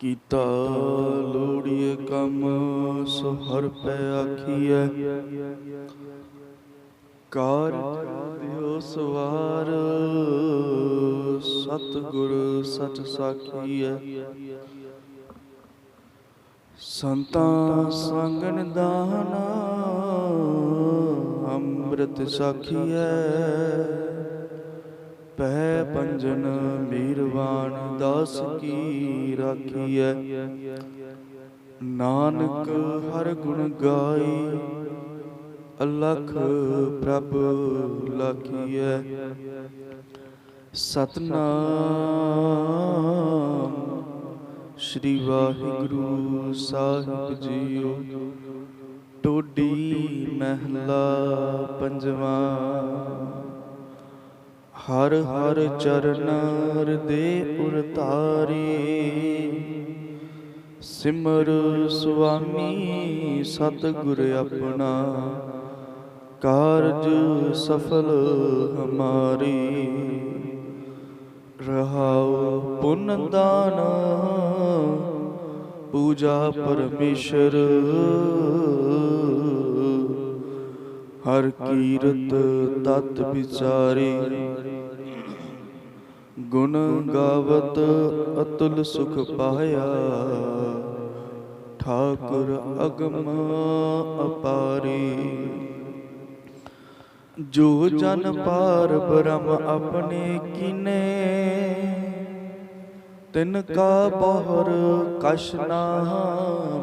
ਕੀਤਾ, ਲੋੜੀਏ ਕੰਮ ਸੋ ਹਰ ਪੈ ਆਖੀਐ। ਕਾਰ ਦਿਓ ਸਵਾਰ, ਸਤਿਗੁਰ ਸਚ ਸਾਖੀਐ। ਸੰਤਾਂ ਸੰਗ ਨਿਦਾਨ ਅੰਮ੍ਰਿਤ ਸਾਖੀਐ। ਪੈ ਪੰਜਨ ਮੀਰਵਾਨ ਦਾਸ ਕੀ ਰਾਖੀਐ? ਨਾਨਕ ਹਰ ਗੁਣ ਗਾਈ, ਅਲਖ ਪ੍ਰਭ ਲਾਖੀਐ। ਸਤਨਾਮ ਸ੍ਰੀ ਵਾਹਿਗੁਰੂ ਸਾਹਿਬ ਜੀਓ। ਟੋਡੀ ਮਹਿਲਾ ਪੰਜਵਾ। ਹਰ ਹਰ ਚਰਨ ਹਿਰਦੇ ਉਰਤਾਰੀ। ਸਿਮਰ ਸੁਆਮੀ ਸਤਿਗੁਰ ਆਪਣਾ, ਕਾਰਜ ਸਫਲ ਹਮਾਰੀ। ਰਹਾਉ ਪੁੰਨ ਦਾਨ, ਪੂਜਾ ਪਰਮੇਸ਼ਰ। ਹਰ ਕੀਰਤ ਤਤ ਵਿਚਾਰੀ। ਗੁਣ ਗਾਵਤ ਅਤੁਲ ਸੁਖ ਪਾਇਆ। ਠਾਕੁਰ ਅਗਮ ਅਪਾਰੀ। ਜੋ ਜਨ ਪਾਰ ਬ੍ਰਹਮ ਆਪਣੇ ਕੀਨੇ, ਤਿਨ ਕਾ ਬਹੁਰ ਕਛ ਨਾ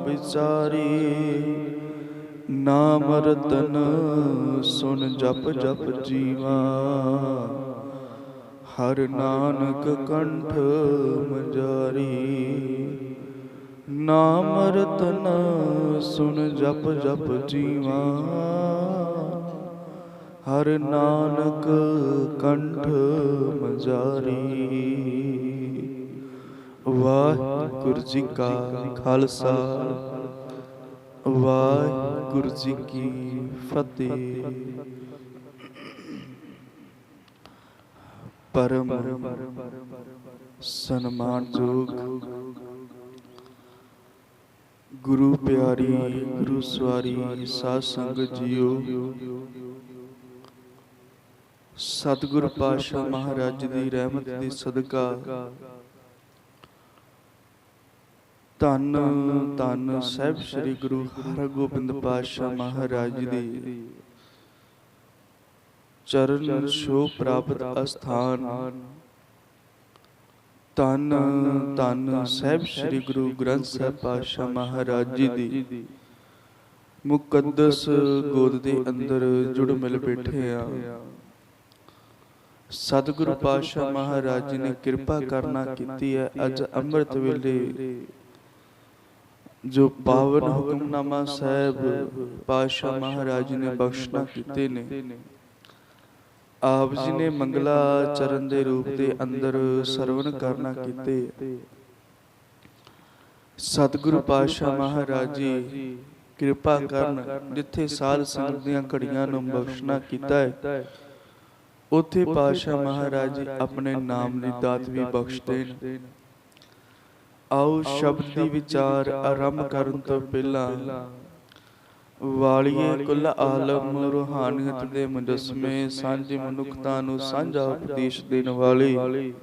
ਵਿਚਾਰੀ। ਨਾਮ ਰਤਨ ਸੁਨ ਜਪ ਜਪ ਜੀਵਾ। ਹਰ ਨਾਨਕ ਕੰਠ ਮਜਾਰੀ। ਨਾਮ ਰਤਨ ਸੁਣ ਜਪ ਜਪ ਜੀਵਾ। ਹਰ ਨਾਨਕ ਕੰਠ ਮਜਾਰੀ। ਵਾਹਿਗੁਰੂ ਜੀ ਕਾ ਖਾਲਸਾ। ਵਾਹਿਗੁਰੂ ਜੀ ਕੀ ਫਤਿਹ। ਪਰਮ ਸਨਮਾਨਯੋਗ ਗੁਰੂ ਪਿਆਰੀ, ਗੁਰੂ ਸਵਾਰੀ ਸਾਧ ਸੰਗਤ ਜੀਓ, ਸਤਿਗੁਰ ਪਾਤਸ਼ਾਹ ਮਹਾਰਾਜ ਦੀ ਰਹਿਮਤ ਦੀ ਸਦਕਾ ਧੰਨ ਧੰਨ ਸਾਹਿਬ ਸ੍ਰੀ ਗੁਰੂ ਹਰਗੋਬਿੰਦ ਪਾਤਸ਼ਾਹ ਮਹਾਰਾਜ ਦੀ ਚਰਨ ਛੋਹ ਪ੍ਰਾਪਤ ਅਸਥਾਨ। ਧੰਨ ਧੰਨ ਸਾਹਿਬ ਸ੍ਰੀ ਗੁਰੂ ਗ੍ਰੰਥ ਸਾਹਿਬ ਪਾਤਸ਼ਾਹ ਮਹਾਰਾਜ ਜੀ ਦੀ। ਮੁਕੱਦਸ ਗੋਦ ਦੇ ਅੰਦਰ ਜੁੜ ਮਿਲ ਬੈਠੇ ਆ। ਸਤਿਗੁਰੂ ਪਾਤਸ਼ਾਹ ਮਹਾਰਾਜ ਜੀ ਨੇ ਕਿਰਪਾ ਕਰਨਾ ਕੀਤੀ ਹੈ ਅੱਜ ਅੰਮ੍ਰਿਤ ਵੇਲੇ। ਜੋ ਪਾਵਨ ਹੁਕਮਨਾਮਾ ਸਾਹਿਬ ਪਾਤਸ਼ਾਹ ਮਹਾਰਾਜ ਨੇ। ਬਖਸ਼ਣਾ ਕੀਤੇ ਨੇ। ਆਪ ਜੀ ਨੇ ਮੰਗਲਾ ਚਰਨ ਦੇ ਰੂਪ ਦੇ ਅੰਦਰ ਸਰਵਨ ਕਰਨਾ ਕੀਤੇ। ਸਤਿਗੁਰੂ ਪਾਤਸ਼ਾਹ ਮਹਾਰਾਜ ਜੀ ਕਿਰਪਾ ਕਰਨ ਜਿੱਥੇ ਸਾਧ ਸੰਗਤ ਦੀਆਂ ਘੜੀਆਂ ਨੂੰ ਬਖਸ਼ਣਾ ਕੀਤਾ ਹੈ। ਉਥੇ ਪਾਤਸ਼ਾਹ ਮਹਾਰਾਜ ਜੀ ਆਪਣੇ ਨਾਮ ਦੀ ਦਾਤ ਵੀ ਬਖਸ਼ਦੇ ਨੇ। ਆਓ ਸ਼ਬਦ ਦੀ ਵਿਚਾਰ ਆਰੰਭ ਕਰਨ ਤੋਂ ਪਹਿਲਾਂ ਵਾਲੀਏ ਕੁੱਲ ਆਲਮ ਰੂਹਾਨੀਅਤ ਦੇ ਮੁਜਸਮੇ ਸਾਂਝੀ ਮਨੁੱਖਤਾ ਨੂੰ ਸਾਂਝਾ ਉਪਦੇਸ਼ ਦੇਣ ਵਾਲੇ।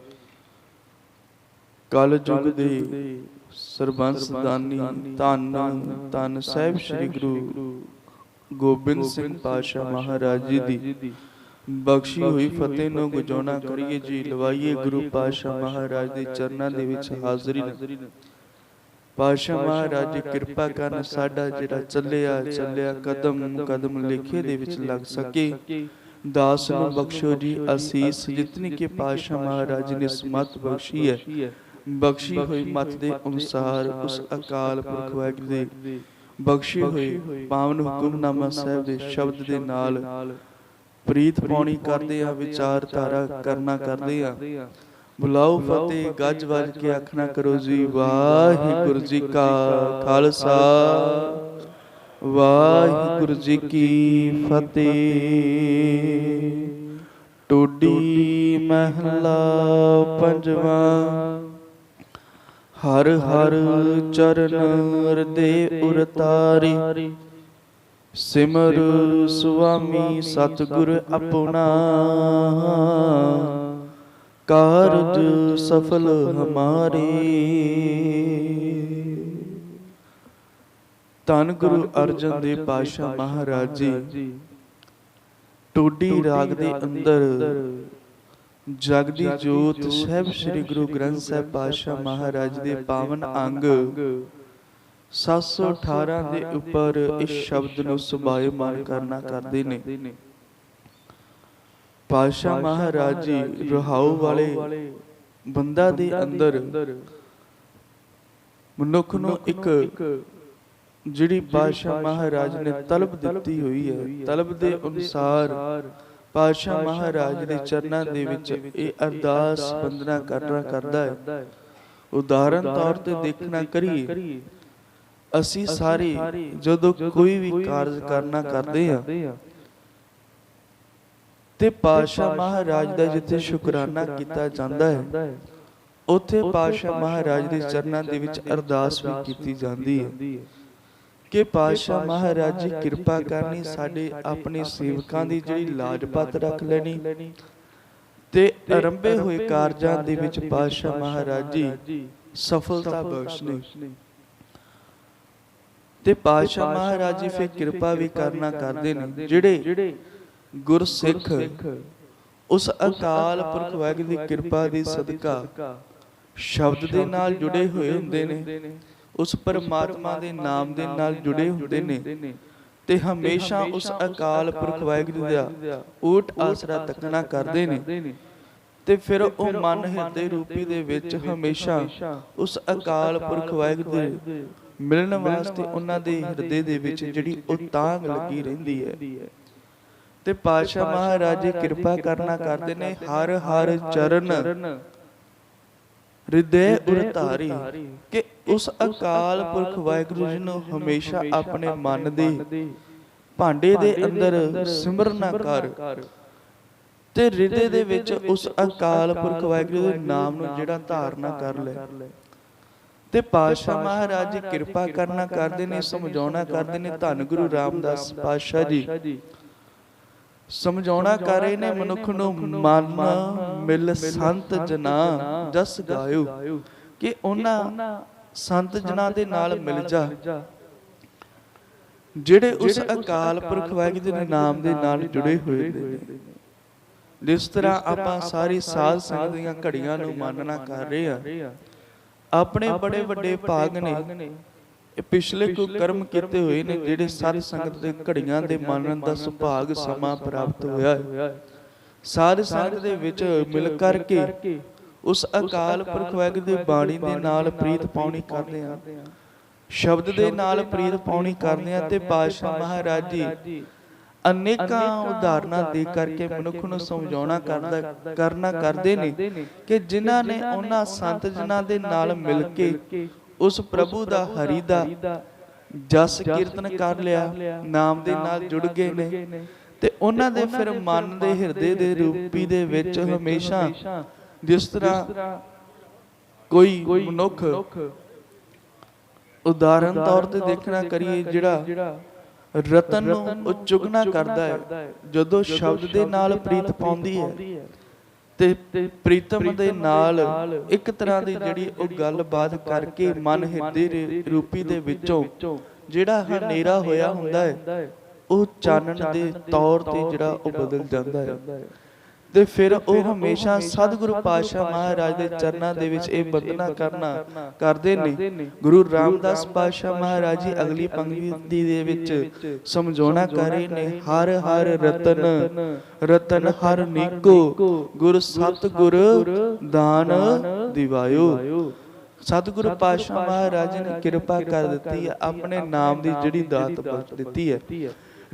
ਕਲ ਯੁਗ ਦੇ ਸਰਬੰਸ ਦਾਨੀ ਧੰਨ ਧੰਨ ਸਾਹਿਬ ਸ੍ਰੀ ਗੁਰੂ ਗੋਬਿੰਦ ਸਿੰਘ ਪਾਤਸ਼ਾਹ ਮਹਾਰਾਜ ਜੀ ਦੀ। ਬਖਸ਼ੀ ਹੋਈ ਫਤਿਹ ਨੂੰ ਗੁਜਾਉਣਾ ਕਰੀਏ ਜੀ ਲਵਾਈਏ ਗੁਰੂ ਪਾਤਸ਼ਾਹ ਮਹਾਰਾਜ ਦੇ ਚਰਨਾਂ ਦੇ ਵਿੱਚ ਹਾਜ਼ਰੀ ਪਾਤਸ਼ਾਹ ਮਹਾਰਾਜ ਕਿਰਪਾ ਕਰਨ ਸਾਡਾ ਜਿਹੜਾ ਚੱਲਿਆ ਚੱਲਿਆ ਕਦਮ ਕਦਮ ਲਿਖੇ ਦੇ ਵਿੱਚ ਲੱਗ ਸਕੇ। ਦਾਸ ਨੂੰ ਬਖਸ਼ੋ ਜੀ ਅਸੀਸ ਜਿਤਨੀ ਕਿ ਪਾਤਸ਼ਾਹ ਮਹਾਰਾਜ ਨੇ ਸਮਤ ਬਖਸ਼ੀ ਹੈ। ਬਖਸ਼ੀ ਹੋਈ ਮਤ ਦੇ ਅਨੁਸਾਰ ਉਸ ਅਕਾਲ ਪੁਰਖ ਵਾਹਿਗੁਰੂ ਦੇ ਬਖਸ਼ੀ ਹੋਈ ਪਾਵਨ ਹੁਕਮਨਾਮਾ ਸਾਹਿਬ ਦੇ ਸ਼ਬਦ ਦੇ ਨਾਲ ਪ੍ਰੀਤ ਪਾਉਣੀ ਕਰਦੇ ਆ ਵਿਚਾਰ ਧਾਰਾ ਕਰਨਾ ਕਰਦੇ ਆ। ਬੁਲਾਓ ਫਤਿਹ ਗੱਜ ਵੱਜ ਕੇ ਆਖਣਾ ਕਰੋ ਜੀ ਵਾਹਿਗੁਰੂ ਜੀ ਕਾ ਖਾਲਸਾ। ਵਾਹਿਗੁਰੂ ਜੀ ਕੀ ਫਤਿਹ। ਟੋਡੀ ਮਹਲਾ ਪੰਜਵਾ। ਹਰ ਹਰ ਚਰਨ ਹਿਰਦੇ ਉਰਤਾਰੀ। ਸਿਮਰ ਸੁਆਮੀ ਸਤਿਗੁਰ ਆਪਣਾ। ਕਾਰਜ ਸਫਲ ਹਮਾਰੇ। ਧੰਨ ਗੁਰੂ ਅਰਜਨ ਦੇਵ ਪਾਤਸ਼ਾਹ ਮਹਾਰਾਜ ਜੀ। ਟੋਡੀ ਰਾਗ ਦੇ ਅੰਦਰ ਜਗਦੀ ਜੋਤ ਸਾਹਿਬ ਸ੍ਰੀ ਗੁਰੂ ਗ੍ਰੰਥ ਸਾਹਿਬ ਪਾਤਸ਼ਾਹ ਮਹਾਰਾਜ ਦੇ ਪਾਵਨ ਅੰਗ। 718 ਦੇ ਉੱਪਰ ਇਸ ਸ਼ਬਦ ਨੂੰ ਸੁਭਾਇਮਾਨ ਕਰਨਾ ਕਰਦੇ ਨੇ। ਪਾਤਸ਼ਾਹ ਮਹਾਰਾਜ ਜੀ ਰਹਾਉ ਵਾਲੇ ਬੰਦਾ ਦੇ ਅੰਦਰ ਮਨੁੱਖ ਨੂੰ ਇੱਕ ਜਿਹੜੀ ਪਾਤਸ਼ਾਹ ਮਹਾਰਾਜ ਨੇ ਤਲਬ ਦਿੱਤੀ ਹੋਈ ਹੈ ਤਲਬ ਦੇ ਅਨੁਸਾਰ ਪਾਤਸ਼ਾਹ ਮਹਾਰਾਜ ਦੇ ਚਰਨਾਂ ਦੇ ਵਿੱਚ ਇਹ ਅਰਦਾਸ ਬੰਦਨਾ ਕਰਨਾ ਕਰਦਾ ਹੈ। ਉਦਾਹਰਨ ਤੌਰ ਤੇ ਦੇਖਣਾ ਕਰੀਏ ਅਸੀਂ ਸਾਰੇ ਜਦੋਂ ਕੋਈ ਵੀ ਕਾਰਜ ਕਰਨਾ ਕਰਦੇ ਆ ਤੇ ਪਾਤਸ਼ਾਹ ਮਹਾਰਾਜ ਦਾ ਜਿੱਥੇ ਸ਼ੁਕਰਾਨਾ ਕੀਤਾ ਜਾਂਦਾ ਹੈ ਉੱਥੇ ਪਾਤਸ਼ਾਹ ਮਹਾਰਾਜ ਦੇ ਚਰਨਾਂ ਦੇ ਵਿੱਚ ਅਰਦਾਸ ਵੀ ਕੀਤੀ ਜਾਂਦੀ ਹੈ। ਕਿ ਪਾਤਸ਼ਾਹ ਮਹਾਰਾਜ ਜੀ ਕਿਰਪਾ ਕਰਨੀ ਸਾਡੇ ਆਪਣੇ ਸੇਵਕਾਂ ਦੀ ਜਿਹੜੀ ਲਾਜਪਤ ਰੱਖ ਲੈਣੀ ਤੇ ਆਰੰਭੇ ਹੋਏ ਕਾਰਜਾਂ ਦੇ ਵਿੱਚ ਪਾਤਸ਼ਾਹ ਮਹਾਰਾਜ ਜੀ ਸਫਲਤਾ ਬਖਸ਼ਣੀ। ਤੇ ਪਾਤਸ਼ਾਹ ਮਹਾਰਾਜ ਜੀ ਫਿਰ ਕਿਰਪਾ ਵੀ ਕਰਨਾ ਕਰਦੇ ਨੇ ਜਿਹੜੇ ਗੁਰਸਿੱਖ ਉਸ ਅਕਾਲ ਪੁਰਖ ਵਾਹਿਗੁਰੂ ਦੀ ਕਿਰਪਾ ਦੀ ਸਦਕਾ। ਸ਼ਬਦ ਦੇ ਨਾਲ ਜੁੜੇ ਹੋਏ ਹੁੰਦੇ ਨੇ। ਉਸ ਪਰਮਾਤਮਾ ਦੇ ਨਾਮ ਦੇ ਨਾਲ ਜੁੜੇ ਹੁੰਦੇ ਨੇ। ਤੇ ਹਮੇਸ਼ਾ ਉਸ ਅਕਾਲ ਪੁਰਖ ਵਾਹਿਗੁਰੂ ਦਾ ਊਟ ਆਸਰਾ ਤੱਕਣਾ ਕਰਦੇ ਨੇ। ਤੇ ਫਿਰ ਉਹ ਮਨ ਹਿਰਦੇ ਰੂਪੀ ਦੇ ਵਿੱਚ ਹਮੇਸ਼ਾ ਉਸ ਅਕਾਲ ਪੁਰਖ ਵਾਹਿਗੁਰੂ ਦੇ ਮਿਲਣ ਵਾਸਤੇ ਉਹਨਾਂ ਦੇ ਹਿਰਦੇ ਦੇ ਵਿੱਚ ਜਿਹੜੀ ਉਹ ਤਾਂਗ ਲੱਗੀ ਰਹਿੰਦੀ ਹੈ। ਤੇ ਪਾਤਸ਼ਾਹ ਮਹਾਰਾਜ ਜੀ ਕਿਰਪਾ ਕਰਨਾ ਕਰਦੇ ਨੇ, ਹਰ ਹਰ ਚਰਨ ਹਿਰਦੇ ਉਰਤਾਰੀ, ਕਿ ਉਸ ਅਕਾਲ ਪੁਰਖ ਵਾਹਿਗੁਰੂ ਜੀ ਨੂੰ ਹਮੇਸ਼ਾ ਆਪਣੇ ਮਨ ਦੇ ਭਾਂਡੇ ਦੇ ਅੰਦਰ ਸਿਮਰਨਾ ਕਰ। ਤੇ ਹਿਰਦੇ ਦੇ ਵਿੱਚ ਉਸ ਅਕਾਲ ਪੁਰਖ ਵਾਹਿਗੁਰੂ ਦੇ ਨਾਮ ਨੂੰ ਜਿਹੜਾ ਧਾਰਨਾ ਕਰ ਲੈ। ਤੇ ਪਾਤਸ਼ਾਹ ਮਹਾਰਾਜ ਜੀ ਕਿਰਪਾ ਕਰਨਾ ਕਰਦੇ ਨੇ, ਸਮਝਾਉਣਾ ਕਰਦੇ ਨੇ ਧੰਨ ਗੁਰੂ ਰਾਮਦਾਸ ਪਾਤਸ਼ਾਹ ਜੀ। ਸਮਝਾਉਣਾ ਕਰ ਨੇ ਮਨੁੱਖ ਨੂੰ ਮਨ ਮਿਲ ਸੰਤ ਜਨਾ ਜਸ ਗਾਇਓ। ਕਿ ਉਹਨਾਂ ਸੰਤ ਜਨਾ ਦੇ ਨਾਲ ਮਿਲ ਜਾ। ਜਿਹੜੇ ਉਸ ਅਕਾਲ ਪੁਰਖ ਵਾਹਿਗੁਰੂ ਦੇ ਨਾਮ ਦੇ ਨਾਲ ਜੁੜੇ ਹੋਏ ਨੇ। ਜਿਸ ਤਰ੍ਹਾਂ ਆਪਾਂ ਸਾਰੀ ਸਾਧ ਸੰਗਤ ਦੀਆਂ ਘੜੀਆਂ ਨੂੰ ਮੰਨਣਾ ਕਰ ਰਹੇ ਆ। ਆਪਣੇ ਬੜੇ ਵੱਡੇ ਭਾਗ ਨੇ। ਪਿਛਲੇ ਕੋ ਕਰਮ ਕੀਤੇ ਹੋਏ ਨੇ ਜਿਹੜੇ ਸਾਧ ਸੰਗਤ ਦੇ ਘੜੀਆਂ ਦੇ ਮੰਨਣ ਦਾ ਸੁਭਾਗ ਸਮਾਂ ਪ੍ਰਾਪਤ ਹੋਇਆ ਹੈ। ਸਾਧ ਸੰਗਤ ਦੇ ਵਿੱਚ ਮਿਲ ਕਰਕੇ ਉਸ ਅਕਾਲ ਪੁਰਖ ਵਾਹਿਗੁਰੂ ਦੀ ਬਾਣੀ ਦੇ ਨਾਲ ਪ੍ਰੀਤ ਪਾਉਣੀ ਕਰਦੇ ਆ ਸ਼ਬਦ ਦੇ ਨਾਲ ਪ੍ਰੀਤ ਪਾਉਣੀ ਕਰਦੇ ਆ ਤੇ ਪਾਤਸ਼ਾਹ ਮਹਾਰਾਜ ਜੀ ਅਨੇਕਾਂ ਉਦਾਹਰਨਾਂ ਦੇ ਕਰਕੇ ਮਨੁੱਖ ਨੂੰ ਸਮਝਾਉਣਾ ਕਰਦਾ ਕਰਨਾ ਕਰਦੇ ਨੇ ਕਿ ਜਿਨ੍ਹਾਂ ਨੇ ਉਹਨਾਂ ਸੰਤ ਜਨਾਂ ਦੇ ਨਾਲ ਮਿਲ ਕੇ ਉਸ ਪ੍ਰਭੂ ਦਾ ਹਰੀ ਦਾ ਜਸ ਕੀਰਤਨ ਕਰ ਲਿਆ ਨਾਮ ਦੇ ਨਾਲ ਜੁੜ ਗਏ ਨੇ। ਤੇ ਉਹਨਾਂ ਦੇ ਫਿਰ ਮਨ ਦੇ ਹਿਰਦੇ ਦੇ ਰੂਪੀ ਦੇ ਵਿੱਚ ਹਮੇਸ਼ਾ ਜਿਸ ਤਰ੍ਹਾਂ ਕੋਈ ਮਨੁੱਖ ਉਦਾਹਰਨ ਤੌਰ ਤੇ ਦੇਖਣਾ ਕਰੀਏ ਜਿਹੜਾ ਰਤਨ ਨੂੰ ਚੁਗਣਾ ਕਰਦਾ ਹੈ ਜਦੋਂ ਸ਼ਬਦ ਦੇ ਨਾਲ ਪ੍ਰੀਤ ਪਾਉਂਦੀ ਹੈ। ਤੇ ਪ੍ਰੀਤਮ ਦੇ ਨਾਲ ਇੱਕ ਤਰ੍ਹਾਂ ਦੀ ਜਿਹੜੀ ਉਹ ਗੱਲਬਾਤ ਕਰਕੇ ਮਨ ਹਿਰਦੇ ਰੂਪੀ ਦੇ ਵਿੱਚੋਂ ਜਿਹੜਾ ਹਨੇਰਾ ਹੋਇਆ ਹੁੰਦਾ ਹੈ ਉਹ ਚਾਨਣ ਦੇ ਤੌਰ ਤੇ ਜਿਹੜਾ ਉਹ ਬਦਲ ਜਾਂਦਾ ਹੈ। ਤੇ ਫਿਰ ਉਹ ਹਮੇਸ਼ਾ ਸਤਿਗੁਰੂ ਪਾਤਸ਼ਾਹ ਮਹਾਰਾਜ ਦੇ ਚਰਨਾਂ ਦੇ ਵਿੱਚ ਇਹ ਬੰਦਨਾ ਕਰਨਾ ਕਰਦੇ ਨੇ। ਗੁਰੂ ਰਾਮਦਾਸ ਪਾਤਸ਼ਾਹ ਮਹਾਰਾਜ ਜੀ ਅਗਲੀ ਪੰਕਤੀ ਦੇ ਵਿੱਚ ਸਮਝਾਉਣਾ ਕਰ ਰਹੇ ਨੇ। ਹਰ ਹਰ ਰਤਨ ਰਤਨ। ਹਰ ਨੀਕੋ। ਗੁਰ ਸਤਿਗੁਰ ਦਾਨ ਦਿਵਾਇਓ। ਸਤਿਗੁਰੂ ਪਾਤਸ਼ਾਹ ਮਹਾਰਾਜ ਨੇ ਕਿਰਪਾ ਕਰ ਦਿੱਤੀ ਆਪਣੇ ਨਾਮ ਦੀ ਜਿਹੜੀ ਦਾਤ ਬਖਸ਼ ਦਿੱਤੀ ਹੈ।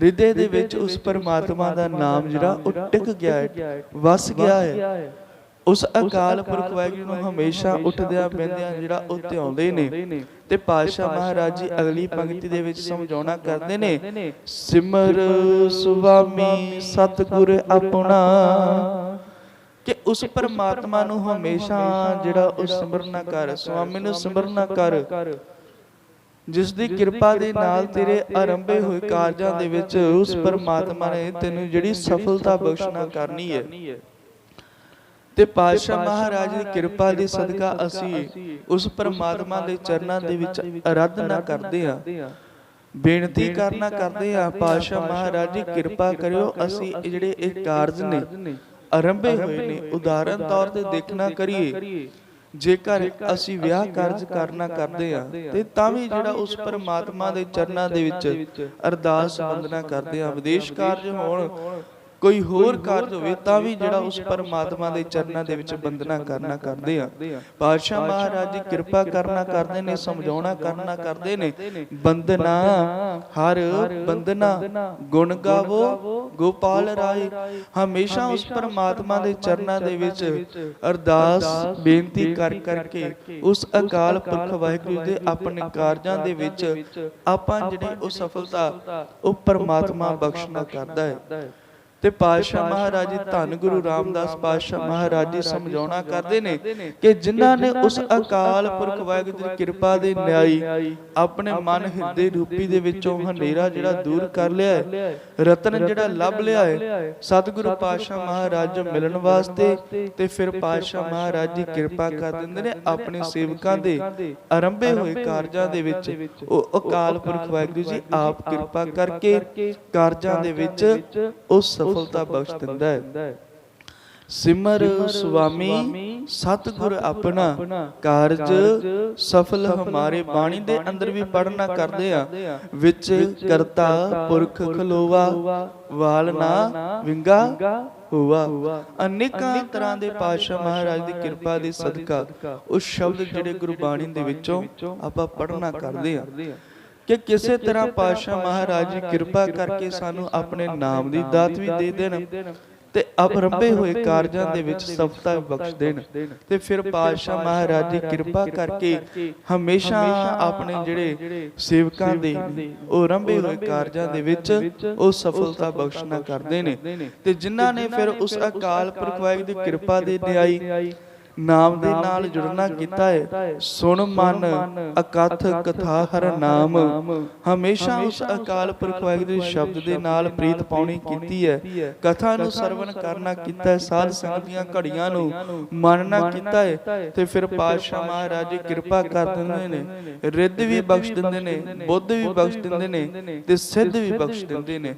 ਹਿਰਦੇ ਦੇ ਵਿੱਚ ਉਸ ਪਰਮਾਤਮਾ ਦਾ ਨਾਮ ਜਿਹੜਾ ਉਹ ਟਿਕ ਗਿਆ ਹੈ ਵਸ ਗਿਆ ਹੈ। ਉਸ ਅਕਾਲ ਪੁਰਖ ਵਾਹਿਗੁਰੂ ਨੂੰ ਹਮੇਸ਼ਾ ਉੱਠਦਿਆਂ ਬਹਿੰਦਿਆਂ ਜਿਹੜਾ ਉਹ ਧਿਆਉਂਦੇ ਨੇ। ਤੇ ਪਾਤਸ਼ਾਹ ਮਹਾਰਾਜ ਜੀ ਅਗਲੀ ਪੰਕਤੀ ਦੇ ਵਿੱਚ ਸਮਝਾਉਣਾ ਕਰਦੇ ਨੇ ਸਿਮਰ ਸੁਆਮੀ ਸਤਿਗੁਰ ਆਪਣਾ। ਕਿ ਉਸ ਪਰਮਾਤਮਾ ਨੂੰ ਹਮੇਸ਼ਾ ਜਿਹੜਾ ਉਹ ਸਿਮਰਨਾ ਕਰ ਸੁਆਮੀ ਨੂੰ ਸਿਮਰਨਾ ਕਰ ਜਿਸ ਦੀ ਕਿਰਪਾ ਦੇ ਨਾਲ ਤੇਰੇ ਆਰੰਭੇ ਹੋਏ ਕਾਰਜਾਂ ਦੇ ਵਿੱਚ ਉਸ ਪਰਮਾਤਮਾ ਨੇ ਤੈਨੂੰ ਜਿਹੜੀ ਸਫਲਤਾ ਬਖਸ਼ਣਾ ਕਰਨੀ ਹੈ। ਤੇ ਪਾਤਸ਼ਾਹ ਮਹਾਰਾਜ ਦੀ ਕਿਰਪਾ ਦੇ ਸਦਕਾ ਅਸੀਂ ਉਸ ਪਰਮਾਤਮਾ ਦੇ ਚਰਨਾਂ ਦੇ ਵਿੱਚ ਅਰਾਧਨਾ ਕਰਦੇ ਹਾਂ। ਬੇਨਤੀ ਕਰਨਾ ਕਰਦੇ ਹਾਂ। ਪਾਤਸ਼ਾਹ ਮਹਾਰਾਜ ਜੀ ਕਿਰਪਾ ਕਰਿਓ। ਅਸੀਂ ਇਹ ਜਿਹੜੇ ਇਹ ਕਾਰਜ ਨੇ ਆਰੰਭੇ ਹੋਏ ਨੇ ਉਦਾਹਰਨ ਤੌਰ ਤੇ ਦੇਖਣਾ ਕਰੀਏ। ਜੇਕਰ ਅਸੀਂ ਵਿਆਹ ਕਾਰਜ ਕਰਨਾ ਕਰਦੇ ਆ ਤੇ ਤਾਂ ਵੀ ਜਿਹੜਾ ਉਸ ਪਰਮਾਤਮਾ ਦੇ ਚਰਨਾਂ ਦੇ ਵਿੱਚ ਅਰਦਾਸ ਬੰਦਨਾ ਕਰਦੇ ਆ ਵਿਦੇਸ਼ ਕਾਰਜ ਹੋਣ ਕੋਈ ਹੋਰ ਕਾਰਜ ਹੋਵੇ ਤਾਂ ਵੀ ਜਿਹੜਾ ਉਸ ਪਰਮਾਤਮਾ ਦੇ ਚਰਨਾਂ ਦੇ ਵਿੱਚ ਬੰਦਨਾ ਕਰਨਾ ਕਰਦੇ ਆ। ਪਾਤਸ਼ਾਹ ਮਹਾਰਾਜ ਜੀ ਕਿਰਪਾ ਕਰਨਾ ਕਰਦੇ ਨੇ ਸਮਝਾਉਣਾ ਕਰਨਾ ਕਰਦੇ ਨੇ। ਬੰਦਨਾ ਹਰ ਬੰਦਨਾ ਗੁਣ ਗਾਵੋ ਗੋਪਾਲ ਰਾਏ ਹਮੇਸ਼ਾ ਉਸ ਪਰਮਾਤਮਾ ਦੇ ਚਰਨਾਂ ਦੇ ਵਿੱਚ ਅਰਦਾਸ ਬੇਨਤੀ ਕਰ ਕਰਕੇ ਉਸ ਅਕਾਲ ਪੁਰਖ ਵਾਹਿਗੁਰੂ ਦੇ ਆਪਣੇ ਕਾਰਜਾਂ ਦੇ ਵਿੱਚ ਆਪਾਂ ਜਿਹੜੀ ਉਹ ਸਫਲਤਾ ਉਹ ਪਰਮਾਤਮਾ ਬਖਸ਼ਣਾ ਕਰਦਾ ਹੈ। ਤੇ ਪਾਤਸ਼ਾਹ ਮਹਾਰਾਜ ਜੀ ਧੰਨ ਗੁਰੂ ਰਾਮਦਾਸ ਪਾਤਸ਼ਾਹ ਮਹਾਰਾਜ ਜੀ ਸਮਝਾਉਣਾ ਕਰਦੇ ਨੇ ਕਿ ਜਿਨ੍ਹਾਂ ਨੇ ਉਸ ਅਕਾਲ ਪੁਰਖ ਵਾਹਿਗੁਰੂ ਦੀ ਕਿਰਪਾ ਦੇ ਨਿਆਈ ਆਪਣੇ ਮਨ ਹਿਰਦੇ ਰੂਪੀ ਦੇ ਵਿੱਚੋਂ ਹਨੇਰਾ ਜਿਹੜਾ ਦੂਰ ਕਰ ਲਿਆ ਹੈ ਰਤਨ ਜਿਹੜਾ ਲੱਭ ਲਿਆ ਹੈ ਸਤਿਗੁਰੂ ਪਾਤਸ਼ਾਹ ਮਹਾਰਾਜ ਜੀ ਮਿਲਣ ਵਾਸਤੇ ਤੇ ਫਿਰ ਪਾਤਸ਼ਾਹ ਮਹਾਰਾਜ ਜੀ ਕਿਰਪਾ ਕਰ ਦਿੰਦੇ ਨੇ ਆਪਣੇ ਸੇਵਕਾਂ ਦੇ ਆਰੰਭੇ ਹੋਏ ਕਾਰਜਾਂ ਦੇ ਵਿੱਚ। ਉਹ ਅਕਾਲ ਪੁਰਖ ਵਾਹਿਗੁਰੂ ਜੀ ਆਪ ਕਿਰਪਾ ਕਰਕੇ ਕਾਰਜਾਂ ਦੇ ਵਿੱਚ ਉਹ ਸਫਲਤਾ ਬਖਸ਼ ਦਿੰਦਾ ਹੈ। ਸਿਮਰ ਸੁਆਮੀ ਸਤਿਗੁਰ ਆਪਣਾ ਕਾਰਜ ਸਫਲ ਹਮਾਰੇ ਬਾਣੀ ਦੇ ਅੰਦਰ ਵੀ ਪੜਨਾ ਕਰਦੇ ਆ। ਵਿੱਚ ਕਰਤਾ ਪੁਰਖ ਖਲੋਵਾ ਵਾਲ ਨਾ ਵਿੰਗਾ ਹੋਵਾ ਅਨੇਕਾਂ ਤਰ੍ਹਾਂ ਦੇ ਪਾਤਸ਼ਾਹ ਮਹਾਰਾਜ ਦੀ ਕਿਰਪਾ ਦੇ ਸਦਕਾ। ਉਸ ਸ਼ਬਦ ਜਿਹੜੇ ਗੁਰਬਾਣੀ ਦੇ ਵਿੱਚੋਂ ਆਪਾਂ ਪੜਨਾ ਕਰਦੇ ਆ। ਕਿ ਕਿਸੇ ਤਰ੍ਹਾਂ ਪਾਤਸ਼ਾਹ ਮਹਾਰਾਜ ਜੀ ਕਿਰਪਾ ਕਰਕੇ ਸਾਨੂੰ ਆਪਣੇ ਨਾਮ ਦੀ ਦਾਤ ਵੀ ਦੇ ਦੇਣ ਤੇ ਅਪਰੰਭੇ ਹੋਏ ਕਾਰਜਾਂ ਦੇ ਵਿੱਚ ਸਫਲਤਾ ਬਖਸ਼ ਦੇਣ ਤੇ ਫਿਰ ਪਾਤਸ਼ਾਹ ਮਹਾਰਾਜ ਜੀ ਕਿਰਪਾ ਕਰਕੇ ਹਮੇਸ਼ਾ ਆਪਣੇ ਜਿਹੜੇ ਸੇਵਕਾਂ ਦੇ ਉਹ ਰੰਭੇ ਹੋਏ ਕਾਰਜਾਂ ਦੇ ਵਿੱਚ ਉਹ ਸਫਲਤਾ ਬਖਸ਼ਣਾ ਕਰਦੇ ਨੇ ਤੇ ਜਿਨ੍ਹਾਂ ਨੇ ਫਿਰ ਉਸ ਅਕਾਲ ਪੁਰਖ ਵਾਹਿਗੁਰੂ ਦੀ ਕਿਰਪਾ ਦੇ ਨਿਆਈ ਨਾਮ ਦੇ ਨਾਲ ਜੁੜਨਾ ਕੀਤਾ ਹੈ। ਸੁਣ ਮਨ ਅਕਥ ਕਥਾ ਹਰ ਨਾਮ। ਹਮੇਸ਼ਾ ਉਸ ਅਕਾਲ ਪੁਰਖ ਵਾਹਿਗੁਰੂ ਦੇ ਸ਼ਬਦ ਦੇ ਨਾਲ ਪ੍ਰੀਤ ਪਾਉਣੀ ਕੀਤੀ ਹੈ। ਕਥਾ ਨੂੰ ਸਰਵਨ ਕਰਨਾ ਕੀਤਾ ਹੈ। ਸਾਧ ਸੰਗਤ ਦੀਆਂ ਘੜੀਆਂ ਨੂੰ ਮੰਨਣਾ ਕੀਤਾ ਹੈ। ਤੇ ਫਿਰ ਪਾਤਸ਼ਾਹ ਮਹਾਰਾਜ ਕਿਰਪਾ ਕਰ ਦਿੰਦੇ ਨੇ। ਰਿੱਧ ਵੀ ਬਖਸ਼ ਦਿੰਦੇ ਨੇ। ਬੁੱਧ ਵੀ ਬਖਸ਼ ਦਿੰਦੇ ਨੇ। ਤੇ ਸਿੱਧ ਵੀ ਬਖਸ਼ ਦਿੰਦੇ ਨੇ।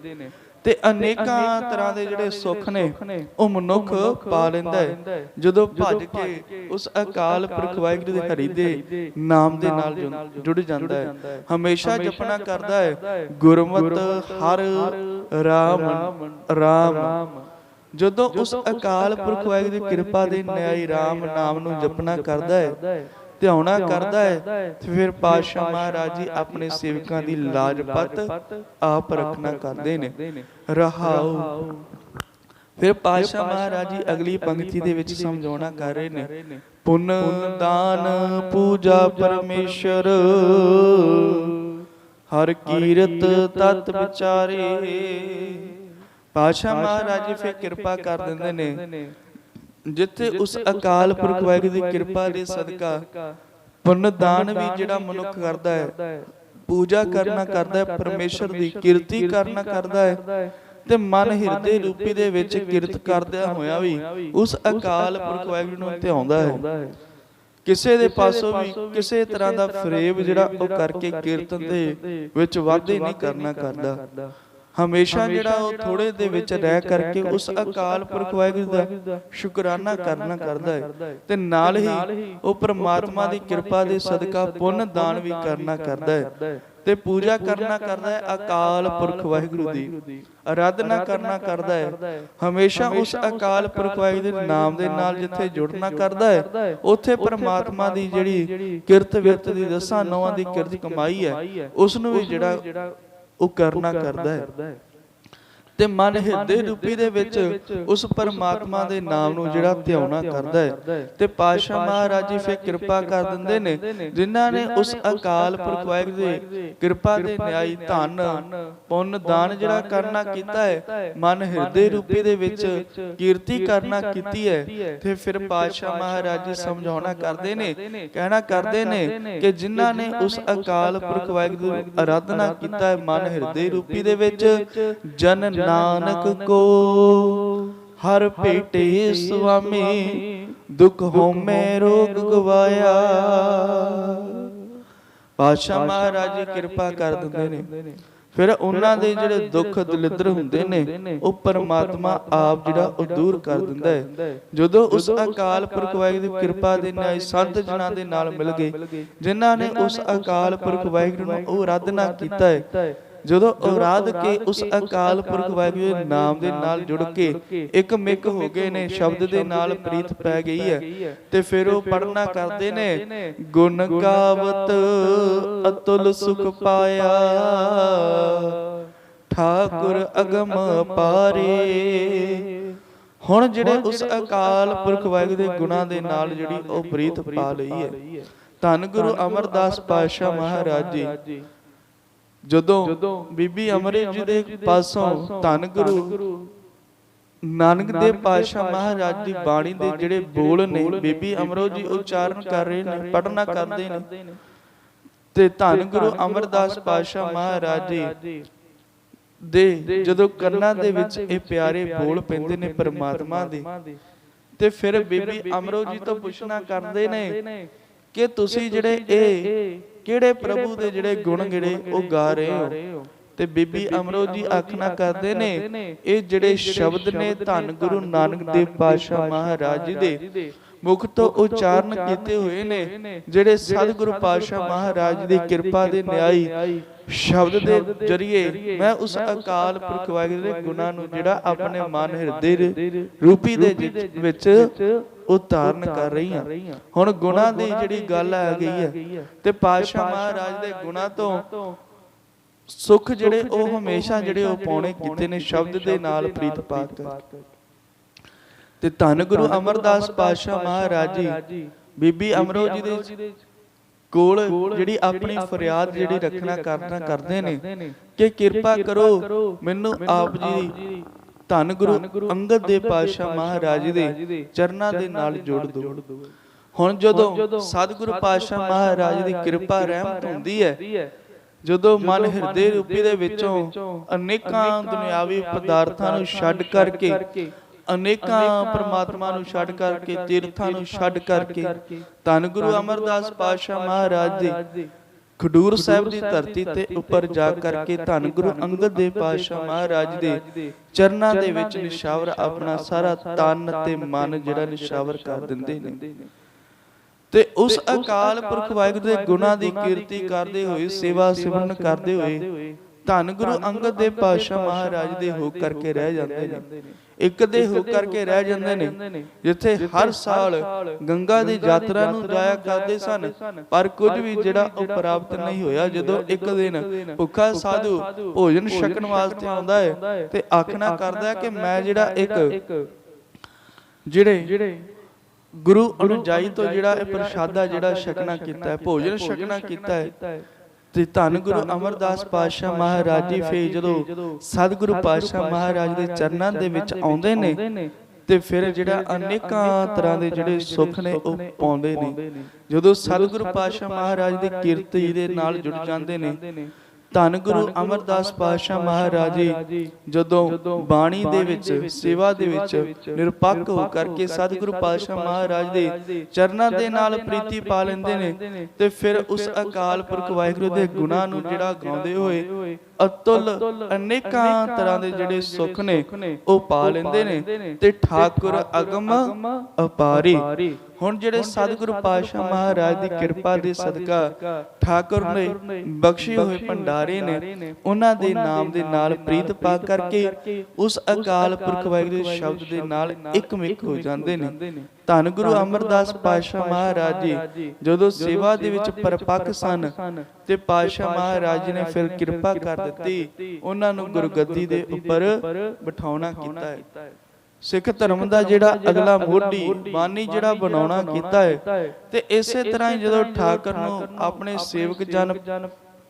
ਤੇ ਅਨੇਕਾਂ ਤਰ੍ਹਾਂ ਦੇ ਜਿਹੜੇ ਸੁੱਖ ਨੇ ਉਹ ਮਨੁੱਖ ਪਾ ਲੈਂਦਾ ਹੈ। ਜਦੋਂ ਭੱਜ ਕੇ ਉਸ ਅਕਾਲ ਪੁਰਖ ਵਾਹਿਗੁਰੂ ਦੇ ਹਰੀ ਦੇ ਨਾਮ ਦੇ ਨਾਲ ਜੁੜ- ਜਾਂਦਾ ਹੈ। ਹਮੇਸ਼ਾ ਜਪਣਾ ਕਰਦਾ ਹੈ। ਗੁਰਮਤ ਹਰ ਰਾਮ। ਰਾਮ। ਜਦੋਂ ਉਸ ਅਕਾਲ ਪੁਰਖ ਵਾਹਿਗੁਰੂ ਦੀ ਕਿਰਪਾ ਦੇ ਨਿਆਈ ਰਾਮ ਨਾਮ ਨੂੰ ਜਪਣਾ ਕਰਦਾ ਹੈ। ਧਿਆਉਣਾ ਕਰਦਾ ਹੈ ਫਿਰ ਪਾਤਸ਼ਾਹ ਮਹਾਰਾਜ ਜੀ ਆਪਣੇ ਸੇਵਕਾਂ ਦੀ ਲਾਜਪਤ ਆਪ ਰੱਖਣਾ ਕਰਦੇ ਨੇ। ਰਹਾਉ ਫਿਰ ਪਾਤਸ਼ਾਹ ਮਹਾਰਾਜ ਜੀ ਅਗਲੀ ਪੰਕਤੀ ਦੇ ਵਿੱਚ ਸਮਝਾਉਣਾ ਕਰ ਰਹੇ ਨੇ। ਪੁੰਨ ਦਾਨ ਪੂਜਾ ਪਰਮੇਸ਼ਰ। ਹਰ ਕੀਰਤ ਤਤ ਵਿਚਾਰੇ। ਪਾਤਸ਼ਾਹ ਮਹਾਰਾਜ ਜੀ ਫਿਰ ਕਿਰਪਾ ਕਰ ਦਿੰਦੇ ਨੇ। ਜਿੱਥੇ ਉਸ ਅਕਾਲ ਪੁਰਖ ਵਾਹਿਗੁਰੂ ਦੀ ਕਿਰਪਾ ਦੇ ਸਦਕਾ ਪੁੰਨ ਦਾਨ ਵੀ ਜਿਹੜਾ ਮਨੁੱਖ ਕਰਦਾ ਹੈ ਪੂਜਾ ਕਰਨਾ ਕਰਦਾ ਹੈ ਪਰਮੇਸ਼ਰ ਦੀ ਕਿਰਤੀ ਕਰਨਾ ਕਰਦਾ ਹੈ ਤੇ ਮਨ ਹਿਰਦੇ ਰੂਪੀ ਦੇ ਵਿੱਚ ਕਿਰਤ ਕਰਦਿਆਂ ਹੋਇਆ ਵੀ ਉਸ ਅਕਾਲ ਪੁਰਖ ਵਾਹਿਗੁਰੂ ਨੂੰ ਧਿਆਉਂਦਾ ਹੈ। ਕਿਸੇ ਦੇ ਪਾਸੋਂ ਵੀ ਕਿਸੇ ਤਰ੍ਹਾਂ ਦਾ ਫਰੇਬ ਜਿਹੜਾ ਉਹ ਕਰਕੇ ਕੀਰਤਨ ਦੇ ਵਿੱਚ ਵਾਧੇ ਨਹੀਂ ਕਰਨਾ ਕਰਦਾ। ਹਮੇਸ਼ਾ ਜਿਹੜਾ ਉਹ ਥੋੜੇ ਦੇ ਵਿੱਚ ਰਹਿ ਕਰਕੇ ਉਸ ਅਕਾਲ ਪੁਰਖ ਵਾਹਿਗੁਰੂ ਦਾ ਸ਼ੁਕਰਾਨਾ ਕਰਨਾ ਕਰਦਾ ਹੈ। ਤੇ ਨਾਲ ਹੀ ਉਹ ਪ੍ਰਮਾਤਮਾ ਦੀ ਕਿਰਪਾ ਦੇ ਸਦਕਾ ਪੁੰਨ ਦਾਨ ਵੀ ਕਰਨਾ ਕਰਦਾ ਹੈ। ਤੇ ਪੂਜਾ ਕਰਨਾ ਕਰਦਾ ਹੈ ਅਕਾਲ ਪੁਰਖ ਵਾਹਿਗੁਰੂ ਦੀ। ਆਰਾਧਨਾ ਕਰਨਾ ਕਰਦਾ ਹੈ। ਹਮੇਸ਼ਾ ਉਸ ਅਕਾਲ ਪੁਰਖ ਵਾਹਿਗੁਰੂ ਦੇ ਨਾਮ ਦੇ ਨਾਲ ਜਿੱਥੇ ਜੁੜਨਾ ਕਰਦਾ ਹੈ ਉੱਥੇ ਪ੍ਰਮਾਤਮਾ ਦੀ ਜਿਹੜੀ ਕਿਰਤ ਵਿਰਤ ਦੀ ਦਸਾਂ ਨੌਆਂ ਦੀ ਕਿਰਤ ਕਮਾਈ ਹੈ ਉਸ ਨੂੰ ਵੀ ਜਿਹੜਾ ਉਹ ਕਰਨਾ ਕਰਦਾ ਹੈ। ਤੇ ਮਨ ਹਿਰਦੇ ਰੂਪੀ ਦੇ ਵਿੱਚ ਉਸ ਪਰਮਾਤਮਾ ਦੇ ਨਾਮ ਨੂੰ ਜਿਹੜਾ ਧਿਆਉਣਾ ਕਰਦਾ ਹੈ। ਤੇ ਪਾਤਸ਼ਾਹ ਮਹਾਰਾਜ ਜੀ ਫਿਰ ਕਿਰਪਾ ਕਰ ਦਿੰਦੇ ਨੇ ਜਿਨ੍ਹਾਂ ਨੇ ਉਸ ਅਕਾਲ ਪੁਰਖ ਵਾਹਿਗੁਰੂ ਦੇ ਕਿਰਪਾ ਦੇ ਨਿਆਈ ਧਨ ਪੁੰਨ ਦਾਨ ਜਿਹੜਾ ਕਰਨਾ ਕੀਤਾ ਹੈ ਮਨ ਹਿਰਦੇ ਰੂਪੀ ਦੇ ਵਿੱਚ ਕੀਰਤੀ ਕਰਨਾ ਕੀਤੀ ਹੈ। ਤੇ ਫਿਰ ਪਾਤਸ਼ਾਹ ਮਹਾਰਾਜ ਜੀ ਸਮਝਾਉਣਾ ਕਰਦੇ ਨੇ ਕਹਿਣਾ ਕਰਦੇ ਨੇ ਕਿ ਜਿਨ੍ਹਾਂ ਨੇ ਉਸ ਅਕਾਲ ਪੁਰਖ ਵਾਹਿਗੁਰੂ ਦੀ ਆਰਾਧਨਾ ਕੀਤਾ ਹੈ ਮਨ ਹਿਰਦੇ ਰੂਪੀ ਦੇ ਵਿੱਚ ਜਨ ਨਾਨਕ ਕੋ ਹਰ ਭੇਟੇ ਸੁਆਮੀ ਦੁਖ ਹੋਮੈ ਰੋਗ ਗਵਾਇਆ। ਪਾਤਸ਼ਾਹ ਮਹਾਰਾਜ ਕਿਰਪਾ ਕਰ ਦਿੰਦੇ ਨੇ। ਫਿਰ ਉਹਨਾਂ ਦੇ ਜਿਹੜੇ ਦੁੱਖ ਦਲਿੱਦਰ ਹੁੰਦੇ ਨੇ ਉਹ ਪਰਮਾਤਮਾ ਆਪ ਜਿਹੜਾ ਉਹ ਦੂਰ ਕਰ ਦਿੰਦਾ ਹੈ। ਜਦੋਂ ਉਸ ਅਕਾਲ ਪੁਰਖ ਵਾਹਿਗੁਰੂ ਦੀ ਕਿਰਪਾ ਦੇ ਨਾਲ ਸੰਤ ਜਨਾਂ ਦੇ ਨਾਲ ਮਿਲ ਗਏ ਜਿਨ੍ਹਾਂ ਨੇ ਉਸ ਅਕਾਲ ਪੁਰਖ ਵਾਹਿਗੁਰੂ ਨੂੰ ਉਹ ਆਰਾਧਨਾ ਕੀਤਾ ਹੈ। ਜਦੋਂ ਔਰਾਦ ਕੇ ਉਸ ਅਕਾਲ ਪੁਰਖ ਵਾਹਿਗੁਰੂ ਦੇ ਨਾਮ ਦੇ ਨਾਲ ਜੁੜ ਕੇ ਇੱਕ ਮਿਕ ਹੋ ਗਏ ਨੇ ਸ਼ਬਦ ਦੇ ਨਾਲ ਪ੍ਰੀਤ ਪੈ ਗਈ ਹੈ। ਤੇ ਫਿਰ ਉਹ ਪੜਨਾ ਕਰਦੇ ਨੇ ਗੁਣ ਗਾਵਤ ਅਤੁਲ ਸੁਖ ਪਾਇਆ। ਠਾਕੁਰ ਅਗਮ ਪਾਰੇ। ਹੁਣ ਜਿਹੜੇ ਉਸ ਅਕਾਲ ਪੁਰਖ ਵਾਹਿਗੁਰੂ ਦੇ ਗੁਣਾਂ ਦੇ ਨਾਲ ਜਿਹੜੀ ਉਹ ਪ੍ਰੀਤ ਪਾ ਲਈ ਹੈ। ਧੰਨ ਗੁਰੂ ਅਮਰਦਾਸ ਪਾਤਸ਼ਾਹ ਮਹਾਰਾਜ ਜੀ। ਜਦੋਂ ਬੀਬੀ ਅਮਰੇ ਜੀ ਦੇ ਪਾਸੋਂ ਧੰਨ ਗੁਰੂ ਨਾਨਕ ਦੇਵ ਪਾਤਸ਼ਾਹ ਮਹਾਰਾਜ ਦੀ ਬਾਣੀ ਦੇ ਜਿਹੜੇ ਬੋਲ ਨੇ ਬੀਬੀ ਅਮਰੋ ਜੀ ਉਚਾਰਨ ਕਰ ਰਹੇ ਨੇ ਪੜਨਾ ਕਰਦੇ ਨੇ। ਤੇ ਧੰਨ ਗੁਰੂ ਅਮਰਦਾਸ ਪਾਤਸ਼ਾਹ ਮਹਾਰਾਜ ਜੀ ਦੇ ਜਦੋਂ ਕੰਨਾਂ ਦੇ ਵਿੱਚ ਇਹ ਪਿਆਰੇ ਬੋਲ ਪੈਂਦੇ ਨੇ ਪਰਮਾਤਮਾ ਦੇ। ਤੇ ਫਿਰ ਬੀਬੀ ਅਮਰੋ ਜੀ ਤੋਂ ਪੁੱਛਣਾ ਕਰਦੇ ਨੇ ਕਿ ਤੁਸੀਂ ਜਿਹੜੇ ਇਹ ਕਿਹੜੇ ਪ੍ਰਭੂ ਦੇ ਜਿਹੜੇ ਗੁਣ ਜਿਹੜੇ ਉਹ ਗਾ ਰਹੇ ਹੋ? ਤੇ ਬੀਬੀ ਅਮਰੋ ਜੀ ਆਖਣਾ ਕਰਦੇ ਨੇ ਇਹ ਜਿਹੜੇ ਸ਼ਬਦ ਨੇ ਧੰਨ ਗੁਰੂ ਨਾਨਕ ਦੇਵ ਪਾਤਸ਼ਾਹ ਮਹਾਰਾਜ ਜੀ ਦੇ। ਮੁਖ ਤੋਂ ਉਚਾਰਨ ਕੀਤੇ ਹੋਏ ਨੇ ਜਿਹੜੇ ਸਤਿਗੁਰੂ ਪਾਤਸ਼ਾਹ ਮਹਾਰਾਜ ਦੀ ਕਿਰਪਾ ਦੇ ਨਿਆਈ ਸ਼ਬਦ ਦੇ ਜਰੀਏ ਮੈਂ ਉਸ ਅਕਾਲ ਪੁਰਖ ਵਾਹਿਗੁਰੂ ਦੇ ਗੁਣਾਂ ਨੂੰ ਜਿਹੜਾ ਆਪਣੇ ਮਨ ਹਿਰਦੇ ਰੂਪੀ ਦੇ ਵਿੱਚ ਉਤਾਰਨ ਕਰ ਰਹੀ ਹਾਂ ਹੁਣ ਗੁਣਾਂ ਦੀ ਜਿਹੜੀ ਗੱਲ ਆ ਗਈ ਹੈ ਤੇ ਪਾਤਸ਼ਾਹ ਮਹਾਰਾਜ ਦੇ ਗੁਣਾਂ ਤੋਂ ਸੁਖ ਜਿਹੜੇ ਉਹ ਹਮੇਸ਼ਾ ਜਿਹੜੇ ਉਹ ਪਾਉਣੇ ਕੀਤੇ ਨੇ ਸ਼ਬਦ ਦੇ ਨਾਲ ਪ੍ਰੀਤ ਪਾ ਕੇ ਤੇ ਧੰਨ ਗੁਰੂ ਅਮਰਦਾਸ ਪਾਤਸ਼ਾਹ ਮਹਾਰਾਜ ਜੀ ਬੀਬੀ ਅਮਰੋ ਜੀ ਦੇ ਕੋਲ ਜਿਹੜੀ ਆਪਣੀ ਫਰਿਆਦ ਜਿਹੜੀ ਰੱਖਣਾ ਕਰਨਾ ਕਰਦੇ ਨੇ ਕਿ ਕਿਰਪਾ ਕਰੋ ਮੈਨੂੰ ਆਪ ਜੀ ਧੰਨ ਗੁਰੂ ਅੰਗਦ ਦੇ ਪਾਤਸ਼ਾਹ ਮਹਾਰਾਜ ਦੇ ਚਰਨਾਂ ਦੇ ਨਾਲ ਜੋੜ ਦਿਓ। ਹੁਣ ਜਦੋਂ ਸਤਿਗੁਰੂ ਪਾਤਸ਼ਾਹ ਮਹਾਰਾਜ ਦੀ ਕਿਰਪਾ ਰਹਿਮਤ ਹੁੰਦੀ ਹੈ ਜਦੋਂ ਮਨ ਹਿਰਦੇ ਰੂਪੀ ਦੇ ਵਿੱਚੋਂ ਅਨੇਕਾਂ ਦੁਨਿਆਵੀ ਪਦਾਰਥਾਂ ਨੂੰ ਛੱਡ ਕਰਕੇ ਅਨੇਕਾਂ ਪ੍ਰਮਾਤਮਾ ਨੂੰ ਛੱਡ ਕਰਕੇ ਤੀਰਥਾਂ ਨੂੰ ਛੱਡ ਕਰਕੇ ਧੰਨ ਗੁਰੂ ਅਮਰਦਾਸ ਪਾਤਸ਼ਾਹ ਮਹਾਰਾਜ ਜੀ ਖਡੂਰ ਸਾਹਿਬ ਦੀ ਧਰਤੀ ਤੇ ਉੱਪਰ ਜਾ ਕਰਕੇ ਧੰਨ ਗੁਰੂ ਅੰਗਦ ਦੇਵ ਪਾਤਸ਼ਾਹ ਮਹਾਰਾਜ ਦੇ ਚਰਨਾਂ ਦੇ ਵਿੱਚ ਨਿਸ਼ਾਵਰ ਆਪਣਾ ਸਾਰਾ ਤਨ ਤੇ ਮਨ ਜਿਹੜਾ ਨਿਸ਼ਾਵਰ ਕਰ ਦਿੰਦੇ ਨੇ। ਤੇ ਉਸ ਅਕਾਲ ਪੁਰਖ ਵਾਹਿਗੁਰੂ ਦੇ ਗੁਣਾਂ ਦੀ ਕੀਰਤੀ ਕਰਦੇ ਹੋਏ ਸੇਵਾ ਸਿਮਰਨ ਕਰਦੇ ਹੋਏ ਧੰਨ ਗੁਰੂ ਅੰਗਦ ਦੇਵ ਪਾਤਸ਼ਾਹ ਮਹਾਰਾਜ ਦੇ ਹੋ ਕਰਕੇ ਰਹਿ ਜਾਂਦੇ ਨੇ। ਇੱਕ ਦੇ ਹੋ ਕਰਕੇ ਰਹਿ ਜਾਂਦੇ ਨੇ। ਜਿੱਥੇ ਹਰ ਸਾਲ ਗੰਗਾ ਦੀ ਯਾਤਰਾ ਨੂੰ ਜਾਇਆ ਕਰਦੇ ਸਨ। ਪਰ ਕੁਝ ਵੀ ਜਿਹੜਾ ਉਹ ਪ੍ਰਾਪਤ ਨਹੀਂ ਹੋਇਆ ਜਦੋਂ ਇੱਕ ਦਿਨ ਭੁੱਖਾ ਸਾਧੂ ਭੋਜਨ ਛਕਣ ਵਾਸਤੇ ਆਉਂਦਾ ਹੈ ਤੇ ਆਖਣਾ ਕਰਦਾ ਕਿ ਮੈਂ ਜਿਹੜਾ ਇੱਕ ਜਿਹੜੇ ਗੁਰੂ ਅਨੁਜਾਈ ਤੋਂ ਜਿਹੜਾ ਇਹ ਪ੍ਰਸ਼ਾਦਾ ਜਿਹੜਾ ਛਕਣਾ ਕੀਤਾ ਹੈ ਭੋਜਨ ਛਕਣਾ ਕੀਤਾ ਹੈ। ਤੇ ਧੰਨ ਗੁਰੂ ਅਮਰਦਾਸ ਪਾਤਸ਼ਾਹ ਮਹਾਰਾਜ ਜੀ ਫੇ ਜਦੋਂ ਸਤਿਗੁਰੂ ਪਾਤਸ਼ਾਹ ਮਹਾਰਾਜ ਦੇ ਚਰਨਾਂ ਦੇ ਵਿੱਚ ਆਉਂਦੇ ਨੇ ਤੇ ਫਿਰ ਜਿਹੜਾ ਅਨੇਕਾਂ ਤਰ੍ਹਾਂ ਦੇ ਜਿਹੜੇ ਸੁੱਖ ਨੇ ਉਹ ਪਾਉਂਦੇ ਨੇ। ਜਦੋਂ ਸਤਿਗੁਰੂ ਪਾਤਸ਼ਾਹ ਮਹਾਰਾਜ ਦੀ ਕੀਰਤੀ ਦੇ ਨਾਲ ਜੁੜ ਜਾਂਦੇ ਨੇ ਧੰਨ ਗੁਰੂ ਅਮਰਦਾਸ ਪਾਤਸ਼ਾਹ ਮਹਾਰਾਜ ਜੀ ਜਦੋਂ ਬਾਣੀ ਦੇ ਵਿੱਚ ਸੇਵਾ ਦੇ ਵਿੱਚ ਨਿਰਪੱਖ ਹੋ ਕਰਕੇ ਸਤਿਗੁਰੂ ਪਾਤਸ਼ਾਹ ਮਹਾਰਾਜ ਦੇ ਚਰਨਾਂ ਦੇ ਨਾਲ ਪ੍ਰੀਤੀ ਪਾ ਲੈਂਦੇ ਨੇ ਤੇ ਫਿਰ ਉਸ ਅਕਾਲ ਪੁਰਖ ਵਾਹਿਗੁਰੂ ਦੇ ਗੁਣਾਂ ਨੂੰ ਜਿਹੜਾ ਗਾਉਂਦੇ ਹੋਏ ਅਤੁੱਲ ਅਨੇਕਾਂ ਤਰ੍ਹਾਂ ਦੇ ਜਿਹੜੇ ਸੁੱਖ ਨੇ ਉਹ ਪਾ ਲੈਂਦੇ ਨੇ ਤੇ ਠਾਕੁਰ ਅਗਮ ਅਪਾਰੀ। ਹੁਣ ਜਿਹੜੇ ਸਤਿਗੁਰੂ ਪਾਤਸ਼ਾਹ ਮਹਾਰਾਜ ਦੀ ਕਿਰਪਾ ਦੇ ਸਦਕਾ ਠਾਕੁਰ ਨੇ ਬਖਸ਼ੇ ਹੋਏ ਭੰਡਾਰੇ ਨੇ ਉਹਨਾਂ ਦੇ ਨਾਮ ਦੇ ਨਾਲ ਪ੍ਰੀਤ ਪਾ ਕਰਕੇ ਉਸ ਅਕਾਲ ਪੁਰਖ ਵਾਹਿਗੁਰੂ ਦੇ ਸ਼ਬਦ ਦੇ ਨਾਲ ਇੱਕਮਿਕ ਹੋ ਜਾਂਦੇ ਨੇ। ਧੰਨ ਗੁਰੂ ਅਮਰਦਾਸ ਪਾਤਸ਼ਾਹ ਮਹਾਰਾਜ ਜੀ। ਜਦੋਂ ਸੇਵਾ ਦੇ ਵਿੱਚ ਪਰਪੱਕ ਸਨ ਤੇ ਪਾਤਸ਼ਾਹ ਮਹਾਰਾਜ ਜੀ ਨੇ ਫਿਰ ਕਿਰਪਾ ਕਰ ਦਿੱਤੀ। ਉਹਨਾਂ ਨੂੰ ਗੁਰਗੱਦੀ ਦੇ ਉੱਪਰ ਬਿਠਾਉਣਾ ਕੀਤਾ ਹੈ। ਸਿੱਖ ਧਰਮ ਦਾ ਜਿਹੜਾ ਅਗਲਾ ਮੋਢੀ ਬਾਨੀ ਜਿਹੜਾ ਬਣਾਉਣਾ ਕੀਤਾ ਹੈ ਤੇ ਇਸੇ ਤਰ੍ਹਾਂ ਹੀ ਜਦੋਂ ਠਾਕਰ ਨੂੰ ਆਪਣੇ ਸੇਵਕ ਜਨ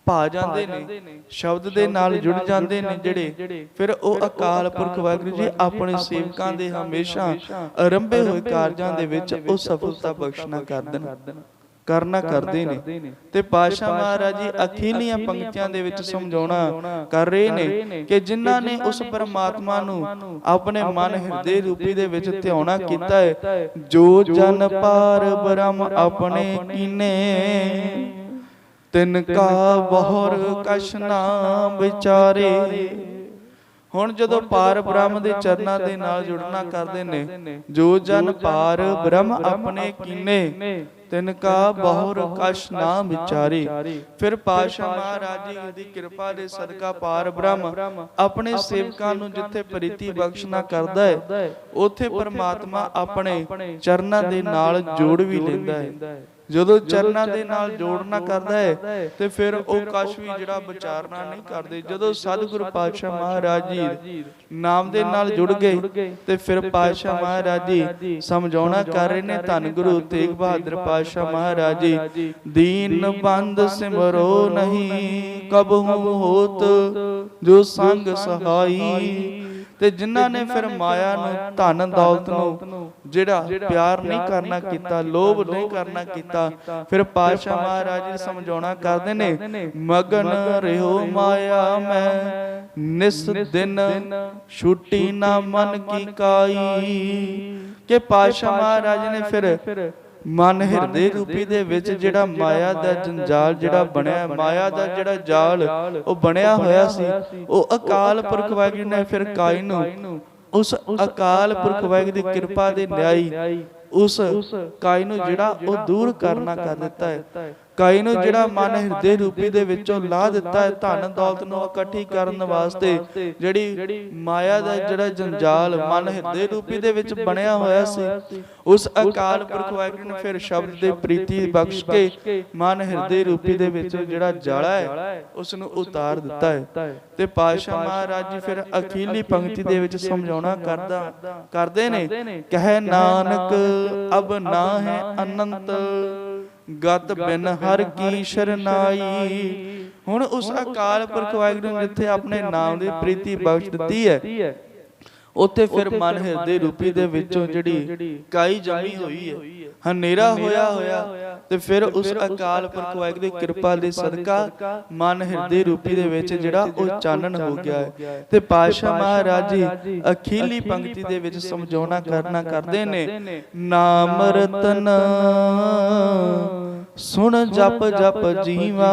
ਭਾ ਜਾਂਦੇ ਨੇ ਸ਼ਬਦ ਦੇ ਨਾਲ ਜੁੜ ਜਾਂਦੇ ਨੇ ਜਿਹੜੇ ਫਿਰ ਉਹ ਅਕਾਲ ਪੁਰਖ ਵਾਹਿਗੁਰੂ ਜੀ ਆਪਣੇ ਸੇਵਕਾਂ ਦੇ ਹਮੇਸ਼ਾ ਆਰੰਭੇ ਹੋਏ ਕਾਰਜਾਂ ਦੇ ਵਿੱਚ ਉਹ ਸਫਲਤਾ ਬਖਸ਼ਣਾ ਕਰਦੇ ਨੇ ਕਰਨਾ ਕਰਦੇ ਨੇ। ਤੇ ਪਾਸ਼ਾ ਮਹਾਰਾਜ ਜੀ ਅਖੀਲੀਆਂ ਪੰਕਤੀਆਂ ਦੇ ਵਿੱਚ ਸਮਝਾਉਣਾ ਕਰ ਰਹੇ ਨੇ ਕਿ ਜਿਨ੍ਹਾਂ ਨੇ ਉਸ ਪਰਮਾਤਮਾ ਨੂੰ ਆਪਣੇ ਮਨ ਹਿਰਦੇ ਰੂਪੀ ਦੇ ਵਿੱਚ ਧਿਆਉਣਾ ਕੀਤਾ ਹੈ। ਜੋ ਜਨ ਪਾਰ ਬ੍ਰਹਮ ਆਪਣੇ ਕੀਨੇ। ਤਿਨ ਕਾ ਬਹੁਰ ਕਛ ਨਾ ਵਿਚਾਰੇ। ਹੁਣ ਜਦੋਂ ਪਾਰ ਬ੍ਰਹਮ ਦੇ ਚਰਨਾਂ ਦੇ ਨਾਲ ਜੁੜਨਾ ਕਰਦੇ ਨੇ ਜੋ ਜਨ ਪਾਰ ਬ੍ਰਹਮ ਆਪਣੇ ਕੀਨੇ। ਤਿਨ ਕਾ ਬਹੁਰ ਕਛ ਨਾ ਵਿਚਾਰੇ। ਫਿਰ ਪਾਸ਼ਾ ਮਹਾਰਾਜ ਜੀ ਦੀ ਕਿਰਪਾ ਦੇ ਸਦਕਾ ਪਾਰ ਬ੍ਰਹਮ ਆਪਣੇ ਸੇਵਕਾਂ ਨੂੰ ਜਿੱਥੇ ਪ੍ਰੀਤੀ ਬਖਸ਼ਣਾ ਕਰਦਾ ਹੈ, ਉਥੇ ਪਰਮਾਤਮਾ ਆਪਣੇ ਚਰਨਾਂ ਦੇ ਨਾਲ ਜੋੜ ਵੀ ਲੈਂਦਾ ਹੈ। ਜਦੋਂ ਚਰਨਾਂ ਦੇ ਨਾਲ ਜੋੜਨਾ ਕਰਦਾ ਹੈ ਤੇ ਫਿਰ ਉਹ ਕਛ ਵੀ ਜਿਹੜਾ ਵਿਚਾਰਨਾ ਨਹੀਂ ਕਰਦੇ ਜਦੋਂ ਸਤਿਗੁਰੂ ਪਾਤਸ਼ਾਹ ਮਹਾਰਾਜ ਜੀ ਨਾਮ ਦੇ ਨਾਲ ਜੁੜ ਗਏ ਤੇ ਫਿਰ ਪਾਤਸ਼ਾਹ ਮਹਾਰਾਜ ਜੀ ਸਮਝਾਉਣਾ ਕਰ ਰਹੇ ਨੇ ਧੰਨ ਗੁਰੂ ਤੇਗ ਬਹਾਦਰ ਪਾਤਸ਼ਾਹ ਮਹਾਰਾਜ ਜੀ ਦੀਨ ਬੰਦ ਸਿਮਰੋ ਨਹੀਂ ਕਬਹੂ ਹੋਤ ਜੋ ਸੰਗ ਸਹਾਈ। ਤੇ ਜਿਨ੍ਹਾਂ ਨੇ ਫਿਰ ਮਾਇਆ ਨੂੰ ਧਨ ਦੌਲਤ ਨੂੰ ਜਿਹੜਾ ਪਿਆਰ ਨਹੀਂ ਕਰਨਾ ਕੀਤਾ ਲੋਭ ਨਹੀਂ ਕਰਨਾ ਕੀਤਾ ਫਿਰ ਪਾਤਸ਼ਾਹ ਮਹਾਰਾਜ ਜੀ ਸਮਝਾਉਣਾ ਕਰਦੇ ਨੇ ਮਗਨ ਰਹਿਓ ਮਾਇਆ ਮੈਂ ਨਿਸ ਦਿਨ ਛੁੱਟੀ ਨਾ ਮਨ ਕੀ ਕਾਈ। ਕਿ ਪਾਤਸ਼ਾਹ ਮਹਾਰਾਜ ਨੇ ਫਿਰ ਮਨ ਹਿਰਦੇ ਰੂਪੀ ਦੇ ਵਿੱਚ ਜਿਹੜਾ ਮਾਇਆ ਦਾ ਜੰਜਾਲ ਜਿਹੜਾ ਬਣਿਆ ਮਾਇਆ ਦਾ ਜਿਹੜਾ ਜਾਲ ਉਹ ਬਣਿਆ ਹੋਇਆ ਸੀ। ਉਹ ਅਕਾਲ ਪੁਰਖ ਵਾਹਿਗੁਰੂ ਨੇ ਫਿਰ ਕਾਈ ਨੂੰ? ਉਸ ਅਕਾਲ ਪੁਰਖ ਵਾਹਿਗੁਰੂ ਦੀ ਕਿਰਪਾ ਦੇ ਨਿਆਈ ਉਸ ਕਾਈ ਨੂੰ ਜਿਹੜਾ ਉਹ ਦੂਰ ਕਰਨਾ ਕਰ ਦਿੱਤਾ ਹੈ। ਕਾਈ ਨੂੰ ਜਿਹੜਾ ਮਨ ਹਿਰਦੇ ਰੂਪੀ ਦੇ ਵਿੱਚੋਂ ਲਾ ਦਿੱਤਾ ਹੈ ਧਨ ਦੌਲਤ ਨੂੰ ਇਕੱਠੀ ਕਰਨ ਵਾਸਤੇ ਜਿਹੜੀ ਮਾਇਆ ਦਾ ਜਿਹੜਾ ਜੰਜਾਲ ਮਨ ਹਿਰਦੇ ਰੂਪੀ ਦੇ ਵਿੱਚ ਬਣਿਆ ਹੋਇਆ ਸੀ। ਉਸ ਅਕਾਲ ਪੁਰਖ ਵਾਹਿਗੁਰੂ ਨੇ ਫਿਰ ਸ਼ਬਦ ਦੇ ਪ੍ਰੀਤੀ ਬਖਸ਼ ਕੇ ਮਨ ਹਿਰਦੇ ਰੂਪੀ ਦੇ ਵਿੱਚ ਜਿਹੜਾ ਜਾਲਾ ਹੈ ਉਸ ਨੂੰ ਉਤਾਰ ਦਿੱਤਾ ਹੈ। ਤੇ ਪਾਤਸ਼ਾਹ ਮਹਾਰਾਜ ਜੀ ਫਿਰ ਅਖੀਲੀ ਪੰਕਤੀ ਦੇ ਵਿੱਚ ਸਮਝਾਉਣਾ ਕਰਦਾ ਕਰਦੇ ਨੇ ਕਹਿ ਨਾਨਕ ਅਬ ਨਾ ਹੈ ਅਨੰਤ ਗਤ ਬਿਨ ਹਰ ਕੀ ਸ਼ਰਨਾਈ। ਹੁਣ ਉਸ ਅਕਾਲ ਪੁਰਖ ਵਾਹਿਗੁਰੂ ਨੇ ਜਿੱਥੇ ਆਪਣੇ ਨਾਮ ਦੀ ਪ੍ਰੀਤੀ ਬਖਸ਼ ਦਿੱਤੀ ਹੈ। ਉੱਥੇ ਫਿਰ ਮਨ ਹਿਰਦੇ ਰੂਪੀ ਦੇ ਵਿੱਚੋਂ ਜਿਹੜੀ ਕਾਈ ਜਮੀ ਹੋਈ ਹੈ। ਹਨੇਰਾ ਹੋਇਆ ਹੋਇਆ ਤੇ ਫਿਰ ਉਸ ਅਕਾਲ ਪੁਰਖ ਵਾਹਿਗੁਰੂ ਦੀ ਕਿਰਪਾ ਦੇ ਸਦਕਾ ਮਨ ਹਿਰਦੇ ਰੂਪੀ ਦੇ ਵਿੱਚ ਜਿਹੜਾ ਉਹ ਚਾਨਣ ਹੋ ਗਿਆ ਹੈ ਤੇ ਪਾਤਸ਼ਾਹ ਮਹਾਰਾਜ ਜੀ ਅਖੀਲੀ ਪੰਕਤੀ ਦੇ ਵਿੱਚ ਸਮਝਾਉਣਾ ਕਰਨਾ ਕਰਦੇ ਨੇ। ਨਾਮ ਰਤਨ। ਸੁਣ ਜਪ ਜਪ ਜੀਵਾ।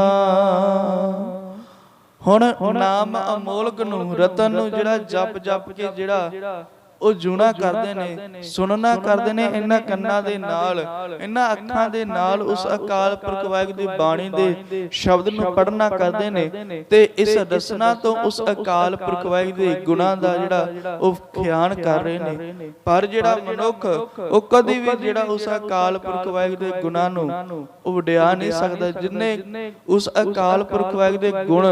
ਹੁਣ ਨਾਮ ਅਮੋਲਕ ਨੂੰ ਰਤਨ ਨੂੰ ਜਿਹੜਾ ਜਪ ਜਪ ਕੇ ਜਿਹੜਾ ਉਹ ਜੁਣਾ ਕਰਦੇ ਨੇ ਸੁਣਨਾ ਕਰਦੇ ਨੇ ਇਹਨਾਂ ਕੰਨਾਂ ਦੇ ਨਾਲ ਇਹਨਾਂ ਅੱਖਾਂ ਦੇ ਨਾਲ ਉਸ ਅਕਾਲ ਪੁਰਖ ਵਾਹਿਗੁਰੂ ਦੀ ਬਾਣੀ ਦੇ ਸ਼ਬਦ ਨੂੰ ਪੜ੍ਹਨਾ ਕਰਦੇ ਨੇ ਤੇ ਇਸ ਰਸਨਾ ਤੋਂ ਉਸ ਅਕਾਲ ਪੁਰਖ ਵਾਹਿਗੁਰੂ ਦੇ ਗੁਣਾਂ ਦਾ ਜਿਹੜਾ ਉਹ ਖਿਆਨ ਕਰ ਰਹੇ ਨੇ। ਪਰ ਜਿਹੜਾ ਮਨੁੱਖ ਉਹ ਕਦੀ ਵੀ ਜਿਹੜਾ ਉਸ ਅਕਾਲ ਪੁਰਖ ਵਾਹਿਗੁਰੂ ਦੇ ਗੁਣਾਂ ਨੂੰ ਉਹ ਵਡਿਆ ਨਹੀਂ ਸਕਦਾ ਜਿਨੇ ਉਸ ਅਕਾਲ ਪੁਰਖ ਵਾਹਿਗੁਰੂ ਦੇ ਗੁਣ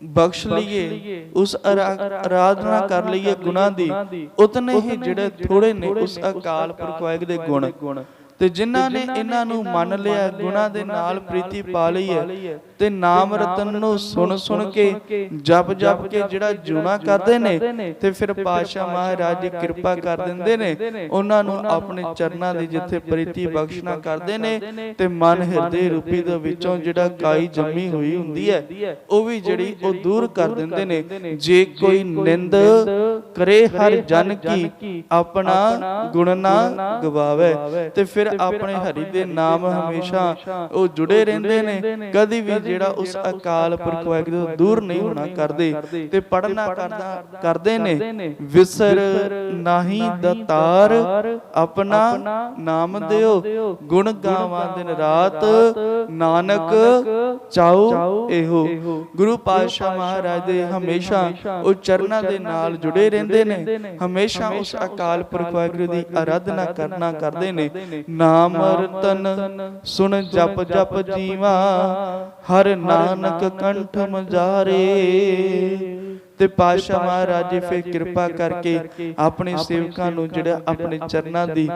ਬਖਸ਼ ਲਈਏ ਉਸ ਆਰਾਧਨਾ ਕਰ ਲਈਏ ਗੁਨਾਹ ਦੀ। ਉਤਨੇ ਹੀ ਜਿਹੜੇ ਥੋੜੇ ਨੇ ਉਸ ਅਕਾਲ ਪੁਰਖ ਵਾਹਿਗੁਰੂ ਦੇ ਗੁਣ। ਤੇ ਜਿਨ੍ਹਾਂ ਨੇ ਇਹਨਾਂ ਨੂੰ ਮੰਨ ਲਿਆ ਗੁਣਾ ਦੇ ਨਾਲ ਪ੍ਰੀਤੀ ਪਾ ਲਈ ਹੈ। ਤੇ ਨਾਮ ਰਤਨ ਨੂੰ ਸੁਣ ਸੁਣ ਕੇ ਜਪ ਜਪ ਕੇ ਜਿਹੜਾ ਜੂਣਾ ਕਰਦੇ ਨੇ ਤੇ ਫਿਰ ਪਾਤਸ਼ਾਹ ਮਹਾਰਾਜ ਜੀ ਕਿਰਪਾ ਕਰ ਦਿੰਦੇ ਨੇ। ਉਹਨਾਂ ਨੂੰ ਆਪਣੇ ਚਰਨਾਂ ਦੀ ਜਿੱਥੇ ਪ੍ਰੀਤੀ ਬਖਸ਼ਣਾ ਕਰਦੇ ਨੇ ਤੇ ਮਨ ਹਿਰਦੇ ਰੂਪੀ ਦੇ ਵਿੱਚੋਂ ਜਿਹੜਾ ਕਾਈ ਜੰਮੀ ਹੋਈ ਹੁੰਦੀ ਹੈ ਉਹ ਵੀ ਜਿਹੜੀ ਉਹ ਦੂਰ ਕਰ ਦਿੰਦੇ ਨੇ। ਜੇ ਕੋਈ ਨਿੰਦ ਕਰੇ ਹਰ ਜਨ ਕੀ ਆਪਣਾ ਗੁਣ ਨਾ ਗਵਾਵੇ ਤੇ ਫਿਰ ਆਪਣੇ ਹਰੀ ਦੇ ਨਾਮ ਹਮੇਸ਼ਾ ਉਹ ਜੁੜੇ ਰਹਿੰਦੇ ਨੇ। ਕਦੀ ਵੀ ਜਿਹੜਾ ਉਸ ਅਕਾਲ ਪੁਰਖ ਵਾਹਿਗੁਰੂ ਤੋਂ ਦੂਰ ਨਹੀਂ ਹੋਣਾ ਕਰਦੇ। ਤੇ ਪੜਨਾ ਕਰਦਾ ਕਰਦੇ ਨੇ। ਵਿਸਰ ਨਾਹੀ ਦਤਾਰ ਆਪਣਾ ਨਾਮ ਦਿਓ। ਗੁਣ ਗਾਵਾਂ ਦਿਨ ਰਾਤ। ਨਾਨਕ ਚਾਉ ਇਹੋ। ਗੁਰੂ ਪਾਤਸ਼ਾਹ ਮਹਾਰਾਜ ਦੇ ਹਮੇਸ਼ਾ ਉਹ ਚਰਨਾਂ ਦੇ ਨਾਲ ਜੁੜੇ ਰਹਿੰਦੇ ਨੇ। ਹਮੇਸ਼ਾ ਉਸ ਅਕਾਲ ਪੁਰਖ ਵਾਹਿਗੁਰੂ ਦੀ ਆਰਾਧਨਾ ਕਰਨਾ ਕਰਦੇ ਨੇ। ਨਾਮ ਰਤਨ ਸੁਣ ਜਪ ਜਪ ਜੀਵਾ, ਹਰ ਨਾਨਕ ਕੰਠ ਮਜਾਰੇ। ਤੇ ਪਾਤਸ਼ਾਹ ਮਹਾਰਾਜ ਜੀ ਕਿਰਪਾ ਕਰਕੇ ਆਪਣੇ ਸੇਵਕਾਂ ਨੂੰ ਜਿਹੜਾ ਆਪਣੇ ਚਰਨਾਂ ਦੀ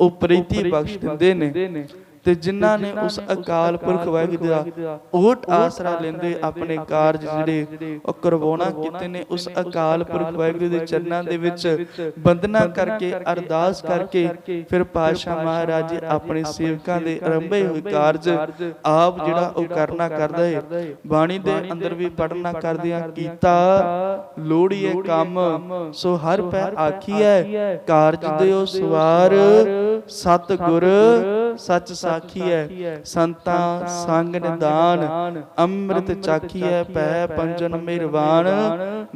ਉਹ ਪ੍ਰੀਤੀ ਬਖਸ਼ ਦਿੰਦੇ ਨੇ ਤੇ ਜਿਨ੍ਹਾਂ ਨੇ ਉਸ ਅਕਾਲ ਪੁਰਖ ਵਾਹਿਗੁਰੂ ਦਾ ਓਟ ਆਸਰਾ ਲੈਂਦੇ ਆਪਣੇ ਕਾਰਜ ਜਿਹੜੇ ਉਹ ਕਰਵਾਉਣਾ ਕੀਤੇ ਨੇ ਉਸ ਅਕਾਲ ਪੁਰਖ ਵਾਹਿਗੁਰੂ ਦੇ ਚਰਨਾਂ ਦੇ ਵਿੱਚ ਬੰਦਨਾ ਕਰਕੇ ਅਰਦਾਸ ਕਰਕੇ ਫਿਰ ਪਾਤਸ਼ਾਹ ਮਹਾਰਾਜ ਆਪਣੇ ਸੇਵਕਾਂ ਦੇ ਆਰੰਭੇ ਹੋਏ ਕਾਰਜ ਆਪ ਜਿਹੜਾ ਉਹ ਕਰਨਾ ਕਰਦਾ ਹੈ ਬਾਣੀ ਦੇ ਅੰਦਰ ਵੀ ਪੜਨਾ ਕਰਦਿਆਂ ਕੀਤਾ ਲੋੜੀਏ ਕੰਮ। ਸੋ ਹਰ ਪੈ ਆਖੀਐ ਕਾਰਜ ਦਿਓ ਸਵਾਰ ਸਤ ਗੁਰ ਸੱਚ ਸਾਖੀਐ ਸੰਤਾਂ ਸੰਗ ਨਿਦਾਨ ਅੰਮ੍ਰਿਤ ਚਾਖੀਐ ਪੈ ਪੰਜਨ ਮਿਹਰਬਾਨ।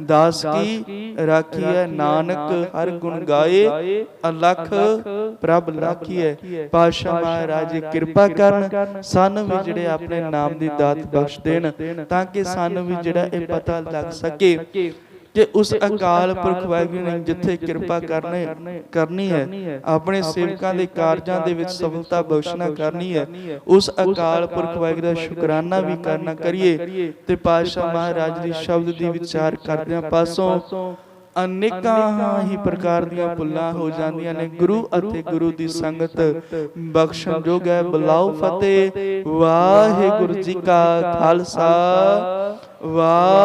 ਦਾਸ ਕੀ ਰਾਖੀਐ ਨਾਨਕ, ਹਰ ਗੁਣ ਗਾਏ, ਅਲਖ ਪ੍ਰਭ ਰਾਖੀਐ ਪਾਤਸ਼ਾਹ ਮਹਾਰਾਜ, ਕਿਰਪਾ ਕਰਨ, ਸਾਨੂੰ ਵੀ ਜਿਹੜੇ ਆਪਣੇ ਨਾਮ ਦੀ ਦਾਤ ਬਖਸ਼ ਦੇਣ, ਤਾਂ ਕਿ ਸਾਨੂੰ ਵੀ ਜਿਹੜਾ ਇਹ ਪਤਾ ਲੱਗ ਸਕੇ ਕਿ ਉਸ ਅਕਾਲ ਪੁਰਖ ਵਾਹਿਗੁਰੂ ਨੇ ਜਿੱਥੇ ਕਿਰਪਾ ਕਰਨੇ ਕਰਨੀ ਹੈ ਆਪਣੇ ਸੇਵਕਾਂ ਦੇ ਕਾਰਜਾਂ ਦੇ ਵਿੱਚ ਸਫਲਤਾ ਬਖਸ਼ਣਾ ਕਰਨੀ ਹੈ। ਉਸ ਅਕਾਲ ਪੁਰਖ ਵਾਹਿਗੁਰੂ ਦਾ ਸ਼ੁਕਰਾਨਾ ਵੀ ਕਰਨਾ ਕਰੀਏ। ਤੇ ਪਾਤਸ਼ਾਹ ਮਹਾਰਾਜ ਦੀ ਸ਼ਬਦ ਦੀ ਵਿਚਾਰ ਕਰਦਿਆਂ ਪਾਸੋਂ ਅਨੇਕਾਂ ਹੀ ਪ੍ਰਕਾਰ ਦੀਆਂ ਭੁੱਲਾਂ ਹੋ ਜਾਂਦੀਆਂ ਨੇ। ਗੁਰੂ ਅਤੇ ਗੁਰੂ ਦੀ ਸੰਗਤ ਬਖਸ਼ਣ ਜੋਗ ਹੈ। ਬਲਾਉ ਫਤਿਹ। ਵਾਹਿਗੁਰੂ ਜੀ ਕਾ ਖਾਲਸਾ। ਵਾਹਿ